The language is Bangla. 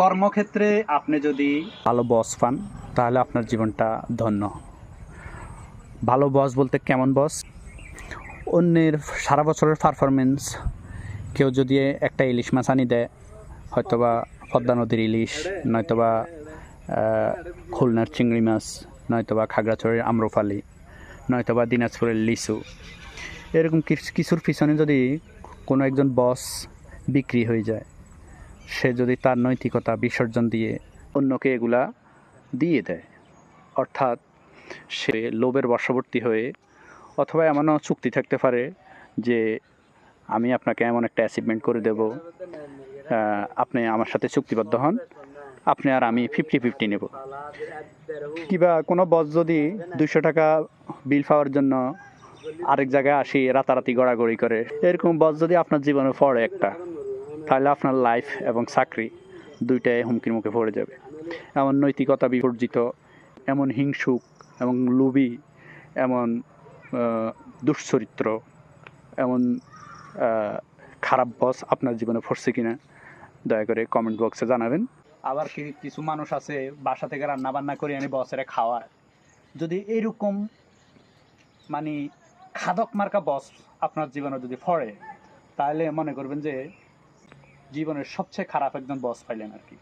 কর্মক্ষেত্রে আপনি যদি ভালো বস পান, তাহলে আপনার জীবনটা ধন্য। ভালো বস বলতে কেমন বস অন্যের সারা বছরের পারফরমেন্স কেউ যদি একটা ইলিশ মাছ আনি দেয়, হয়তোবা পদ্মা নদীর ইলিশ, নয়তোবা খুলনার চিংড়ি মাছ, নয়তোবা খাগড়াছড়ির আম্রপালি, নয়তোবা দিনাজপুরের লিচু। এরকম কিছু- কিছুর পিছনে যদি কোনো একজন বস বিক্রি হয়ে যায় সে যদি তার নৈতিকতা বিসর্জন দিয়ে অন্যকে এগুলা দিয়ে দেয়, অর্থাৎ সে লোভের বশবর্তী হয়ে অথবা এমনও চুক্তি থাকতে পারে যে আমি আপনাকে এমন একটা অ্যাচিভমেন্ট করে দেব আপনি আমার সাথে চুক্তিবদ্ধ হন, আপনি আর আমি ফিফটি ফিফটি নেব। কিবা কোনো বস যদি দুশো টাকা বিল পাওয়ার জন্য আরেক জায়গায় আসি, রাতারাতি গড়াগড়ি করে, এরকম বস যদি আপনার জীবনে পড়ে একটা তাহলে আপনার লাইফ এবং চাকরি দুইটাই হুমকির মুখে পড়ে যাবে। এমন নৈতিকতা বিবর্জিত, এমন হিংসুক, এবং লুবি, এমন দুশ্চরিত্র, এমন খারাপ বস আপনার জীবনে পড়ছে কিনা, দয়া করে কমেন্ট বক্সে জানাবেন। আবার কিছু মানুষ আছে, বাসা থেকে রান্না বান্না করে এনে বসেরা খাওয়ায়। যদি এরকম মানে খাদক মার্কা বস আপনার জীবনে যদি পড়ে, তাহলে মনে করবেন যে জীবনের সবচেয়ে খারাপ একজন বস পাইলেন আর কি।